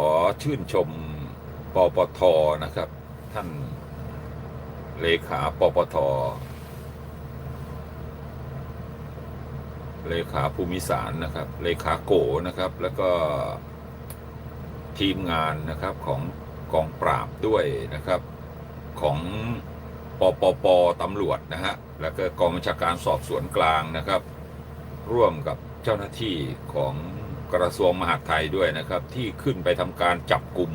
อชื่นชมปปทนะครับ ท่านเลขาปปทเลขาภูมิสารนะครับ เลขาโกนะครับ แล้วก็ทีมงานนะครับของกองปราบด้วยนะครับ ของปปปตำรวจนะฮะ แล้วก็กองบัญชาการสอบสวนกลางนะครับ ร่วมกับเจ้าหน้าที่ของ กระทรวงมหาดไทยด้วยนะครับ ที่ขึ้นไปทำการจับกลุ่ม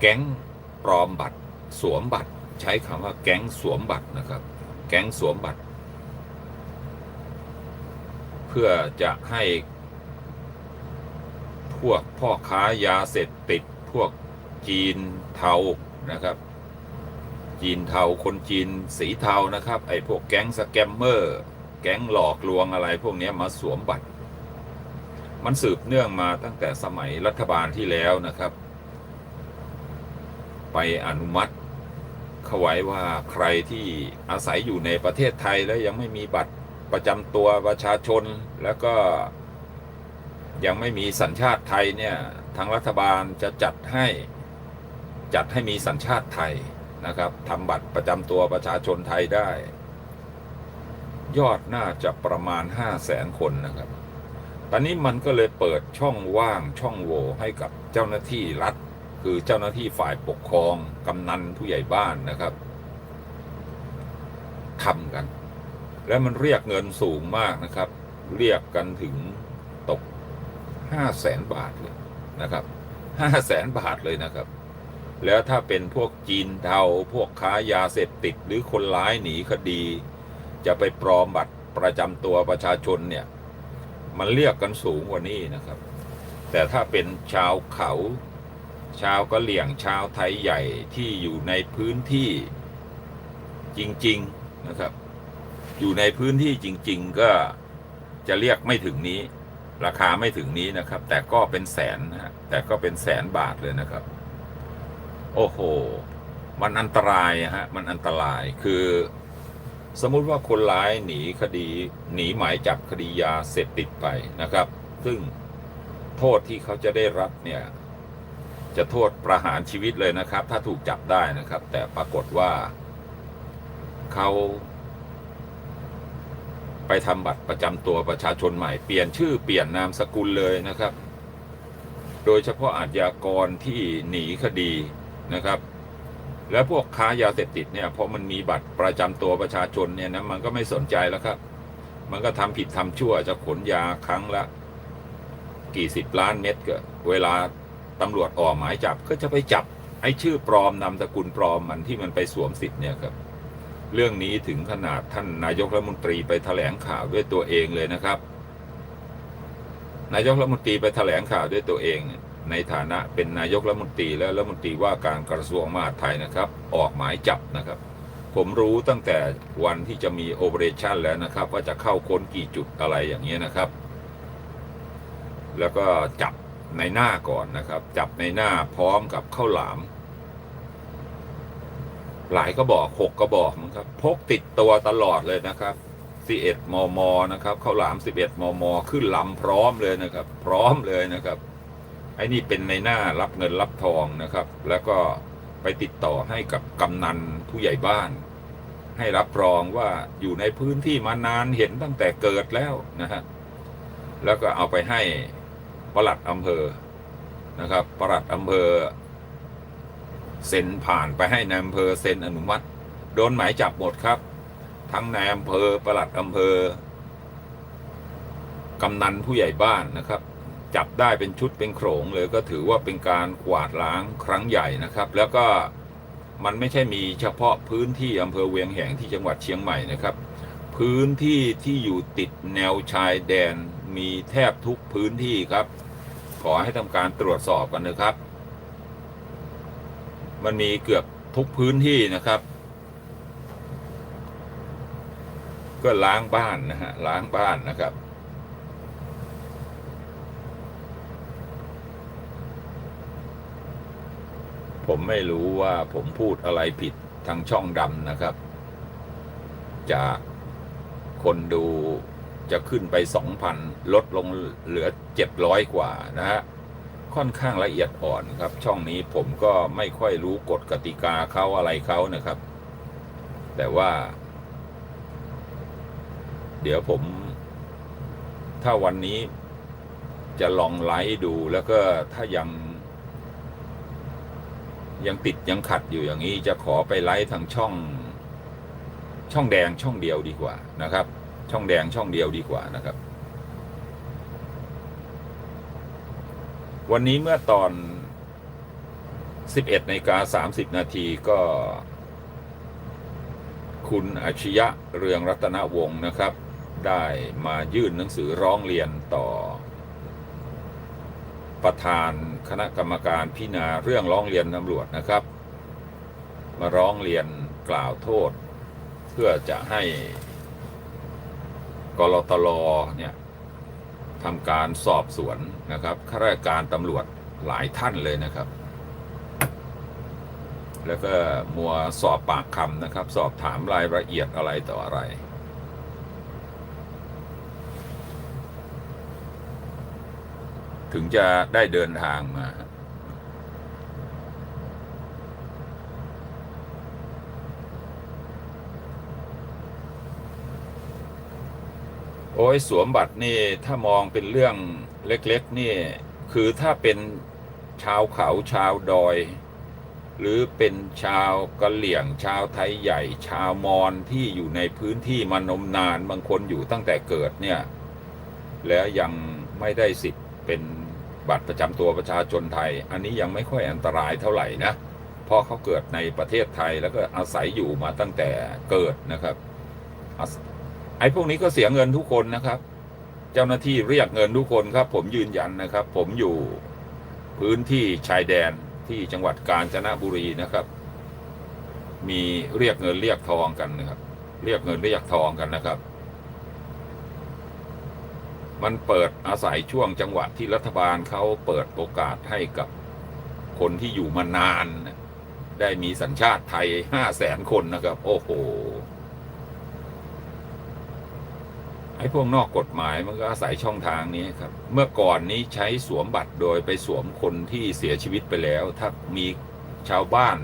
แก๊งปลอมบัตร สวมบัตร ใช้คำว่าแก๊งสวมบัตรนะครับ แก๊งสวมบัตร เพื่อจะให้ พวกพ่อค้ายาเสพติดพวกจีนเทานะครับจีนเทาคนจีนสีเทานะครับ ไอ้พวกแก๊งสแกมเมอร์ แก๊งหลอกลวงอะไรพวกนี้มาสวมบัตร มันสืบเนื่องมาตั้งแต่สมัยรัฐบาลที่แล้วนะครับ ไปอนุมัติเขาไว้ว่าใครที่อาศัยอยู่ในประเทศไทยแล้วยังไม่มีบัตรประจำตัวประชาชนแล้วก็ยังไม่มีสัญชาติไทยเนี่ยทางรัฐบาลจะจัดให้จัดให้มีสัญชาติไทยนะครับทำบัตรประจำตัวประชาชนไทยได้ ยอดน่าจะประมาณ 5 0 0แสนคนนะครับ ตอนนี้มันก็เลยเปิดช่องว่างช่องโหว่ให้กับเจ้าหน้าที่รัฐ คือเจ้าหน้าที่ฝ่ายปกครอง กำนันผู้ใหญ่บ้านนะครับทำกัน แล้วมันเรียกเงินสูงมากนะครับ เรียกกันถึงตกห้าแสนบาทเลยนะครับห้าแสนบาทเลยนะครับ แล้วถ้าเป็นพวกจีนเทา พวกค้ายาเสพติดหรือคนร้ายหนีคดี จะไปปลอมบัตรประจำตัวประชาชนเนี่ย มันเรียกกันสูงกว่านี้นะครับ แต่ถ้าเป็นชาวเขา ชาวกะเหลี่ยงชาวไทยใหญ่ที่อยู่ในพื้นที่จริง ๆนะครับ อยู่ในพื้นที่จริง ๆ ก็จะเรียกไม่ถึงนี้ ราคาไม่ถึงนี้นะครับ แต่ก็เป็นแสนนะแต่ก็เป็นแสนบาทเลยนะครับ โอ้โห มันอันตรายฮะมันอันตรายคือ สมมุติว่าคนร้ายหนีคดีหนีหมายจับคดียาเสพติดไปนะครับ ซึ่งโทษที่เขาจะได้รับเนี่ยจะโทษประหารชีวิตเลยนะครับ ถ้าถูกจับได้นะครับ แต่ปรากฏว่าเขาไปทำบัตรประจำตัวประชาชนใหม่เปลี่ยนชื่อเปลี่ยนนามสกุลเลยนะครับ โดยเฉพาะอาชญากรที่หนีคดีนะครับ แล้วพวกค้ายาเสพติดเนี่ยพอมันมีบัตรประจำตัวประชาชนเนี่ยนะมันก็ไม่สนใจแล้วครับ มันก็ทำผิดทำชั่วจะขนยาครั้งละ กี่สิบล้านเม็ดก็เวลาตำรวจออกหมายจับก็จะไปจับไอ้ชื่อปลอมนามสกุลปลอมมันที่มันไปสวมสิทธิ์เนี่ยครับเรื่องนี้ถึงขนาดท่านนายกรัฐมนตรีไปแถลงข่าวด้วยตัวเองเลยนะครับ นายกรัฐมนตรีไปแถลงข่าวด้วยตัวเอง ในฐานะเป็นนายกรัฐมนตรีและรัฐมนตรีว่าการกระทรวงมหาดไทยนะครับ ออกหมายจับนะครับ ผมรู้ตั้งแต่วันที่จะมีโอเปอเรชั่นแล้วนะครับ ว่าจะเข้าค้นกี่จุดอะไรอย่างเงี้ยนะครับ แล้วก็จับในหน้าก่อนนะครับ จับในหน้าพร้อมกับข้าวหลาม หลายก็บอกหกก็บอกมั้งครับพกติดตัวตลอดเลยนะครับ11มมนะครับข้าวหลาม11มมขึ้นลำพร้อมเลยนะครับ พร้อมเลยนะครับ ไอ้นี่เป็นในหน้ารับเงินรับทองนะครับ แล้วก็ไปติดต่อให้กับกำนันผู้ใหญ่บ้าน ให้รับรองว่าอยู่ในพื้นที่มานานเห็นตั้งแต่เกิดแล้วนะฮะแล้วก็เอาไปให้ปลัดอำเภอนะครับปลัดอำเภอเซ็นผ่านไปให้นายอำเภอเซ็นอนุมัติโดนหมายจับหมดครับ ทั้งนายอำเภอปลัดอำเภอกำนันผู้ใหญ่บ้านนะครับ จับได้เป็นชุดเป็นโขลงเลยก็ถือว่าเป็นการกวาดล้างครั้งใหญ่นะครับ แล้วก็มันไม่ใช่มีเฉพาะพื้นที่อำเภอเวียงแหงที่จังหวัดเชียงใหม่นะครับ พื้นที่ที่อยู่ติดแนวชายแดนมีแทบทุกพื้นที่ครับ ขอให้ทำการตรวจสอบกันนะครับ มันมีเกือบทุกพื้นที่นะครับ ก็ล้างบ้านนะฮะล้างบ้านนะครับ ผมไม่รู้ว่าผมพูดอะไรผิดทางช่องดำนะครับ จากคนดูจะขึ้นไปสองพันลดลงเหลือเจ็ดร้อยกว่านะฮะ ค่อนข้างละเอียดอ่อนครับ ช่องนี้ผมก็ไม่ค่อยรู้กฎกติกาเขาอะไรเขานะครับ แต่ว่า เดี๋ยวผม ถ้าวันนี้จะลองไลฟ์ดูแล้วก็ถ้ายัง ยังติดยังขัดอยู่อย่างนี้จะขอไปไลฟ์ทางช่อง ช่องแดงช่องเดียวดีกว่านะครับ ช่องแดงช่องเดียวดีกว่านะครับ วันนี้เมื่อตอน 11นาฬิกา30 นาทีก็ คุณอาชยะเรืองรัตนวงศ์นะครับ ได้มายื่นหนังสือร้องเรียนต่อประธาน คณะกรรมการพิจารณาเรื่องร้องเรียนตำรวจนะครับ มาร้องเรียนกล่าวโทษ เพื่อจะให้กรตลเนี่ยทำการสอบสวนนะครับข้าราชการตำรวจหลายท่านเลยนะครับ แล้วก็มัวสอบปากคำนะครับ สอบถามรายละเอียดอะไรต่ออะไร ถึงจะได้เดินทางมา โอ้ยสวมบัตรนี่ถ้ามองเป็นเรื่องเล็ก ๆ นี่ คือถ้าเป็นชาวเขาชาวดอย หรือเป็นชาวกะเหลี่ยงชาวไทยใหญ่ ชาวมอญที่อยู่ในพื้นที่มานมนานบางคนอยู่ตั้งแต่เกิดเนี่ย แล้วยังไม่ได้สิทธิ์เป็น บัตรประจำตัวประชาชนไทย อันนี้ยังไม่ค่อยอันตรายเท่าไหร่นะเพราะเขาเกิดในประเทศไทยแล้วก็อาศัยอยู่มาตั้งแต่เกิดนะครับไอ้พวกนี้ก็เสียเงินทุกคนนะครับ เจ้าหน้าที่เรียกเงินทุกคนครับ ผมยืนยันนะครับ ผมอยู่พื้นที่ชายแดนที่จังหวัดกาญจนบุรีนะครับ มีเรียกเงินเรียกทองกันนะครับ เรียกเงินเรียกทองกันนะครับ มันเปิดอาศัยช่วงจังหวะที่รัฐบาลเขาเปิดโอกาสให้กับคนที่อยู่มานาน ได้มีสัญชาติไทยห้าแสนคนนะครับ โอ้โหไอ้พวกนอกกฎหมายมันก็อาศัยช่องทางนี้ครับ เมื่อก่อนนี้ใช้สวมบัตรโดยไปสวมคนที่เสียชีวิตไปแล้ว ถ้ามีชาวบ้าน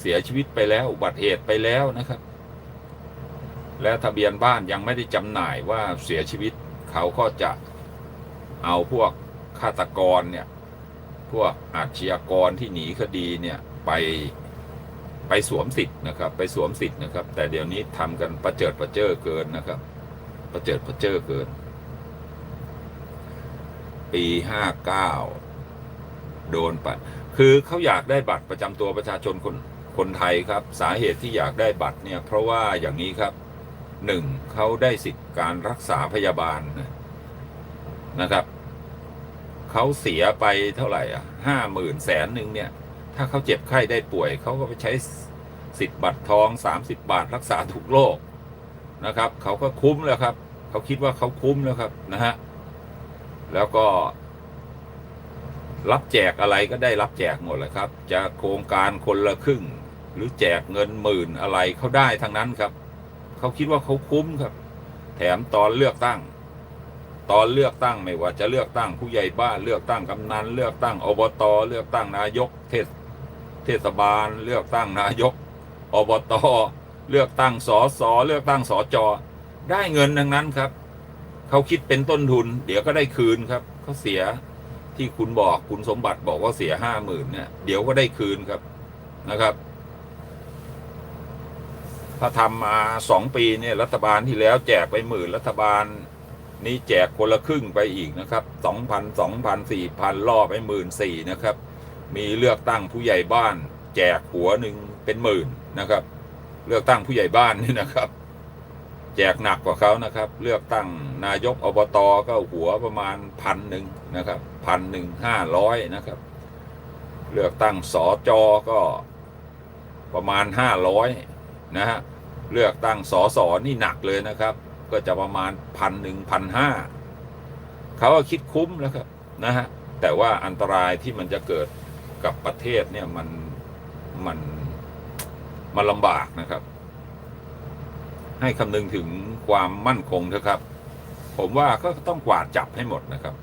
เสียชีวิตไปแล้วอุบัติเหตุไปแล้วนะครับ และทะเบียนบ้านยังไม่ได้จำหน่ายว่าเสียชีวิต เขาก็จะเอาพวกฆาตกรเนี่ย พวกอาชญากรที่หนีคดีเนี่ยไปไปสวมสิทธิ์นะครับ ไปสวมสิทธิ์นะครับ แต่เดี๋ยวนี้ทำกันประเจิดประเจ้อเกินนะครับประเจิดประเจ้อเกิน ปีห้าเก้าโดนไปคือเขาอยากได้บัตรประจำตัวประชาชนคนคนไทยครับ สาเหตุที่อยากได้บัตรเนี่ย เพราะว่าอย่างนี้ครับ หนึ่งเขาได้สิทธิการรักษาพยาบาลนะนะครับเขาเสียไปเท่าไหร่อะห้าหมื่นแสนหนึ่งเนี่ย ถ้าเขาเจ็บไข้ได้ป่วย เขาก็ไปใช้สิทธิ์บัตรทองสามสิบบาทรักษาทุกโรคนะครับเขาก็คุ้มแล้วครับ เขาคิดว่าเขาคุ้มแล้วครับนะฮะแล้วก็ รับแจกอะไรก็ได้รับแจกหมดเลยครับ จะโครงการคนละครึ่ง หรือแจกเงินหมื่นอะไรเขาได้ทั้งนั้นครับ เขาคิดว่าเขาคุ้มครับ แถมตอนเลือกตั้ง ตอนเลือกตั้งไม่ว่าจะเลือกตั้งผู้ใหญ่บ้านเลือกตั้งกำนันเลือกตั้งอบตเลือกตั้งนายก เทศเทศบาล เลือกตั้งนายกอบตเลือกตั้งสอสอเลือกตั้งสอจอได้เงินทั้งนั้นครับเขาคิดเป็นต้นทุน เดี๋ยวก็ได้คืนครับเขาเสียที่คุณบอกคุณสมบัติบอกว่าเสียห้าหมื่นเนี่ยเดี๋ยวก็ได้คืนครับนะครับ ถ้าทำมาสองปีเนี่ยรัฐบาลที่แล้วแจกไปหมื่นรัฐบาล นี้แจกคนละครึ่งไปอีกนะครับสองพันสองพันสี่พันล่อไปหมื่นสี่นะครับ มีเลือกตั้งผู้ใหญ่บ้าน แจกหัวหนึ่งเป็นหมื่นนะครับ เลือกตั้งผู้ใหญ่บ้านนี่นะครับ แจกหนักกว่าเขานะครับ เลือกตั้งนายกอบตก็หัวประมาณพันหนึ่งนะครับพันหนึ่งห้าร้อยนะครับ เลือกตั้งสอจอก็ประมาณห้าร้อย นะฮะเลือกตั้งสอสอนี่หนักเลยนะครับ ก็จะประมาณพันหนึ่งพันห้าเขาก็คิดคุ้มแล้วครับนะฮะแต่ว่าอันตรายที่มันจะเกิดกับประเทศเนี่ยมันมันมันลำบากนะครับ ให้คำนึงถึงความมั่นคงเถอะครับ ผมว่าก็ต้องกวาดจับให้หมดนะครับ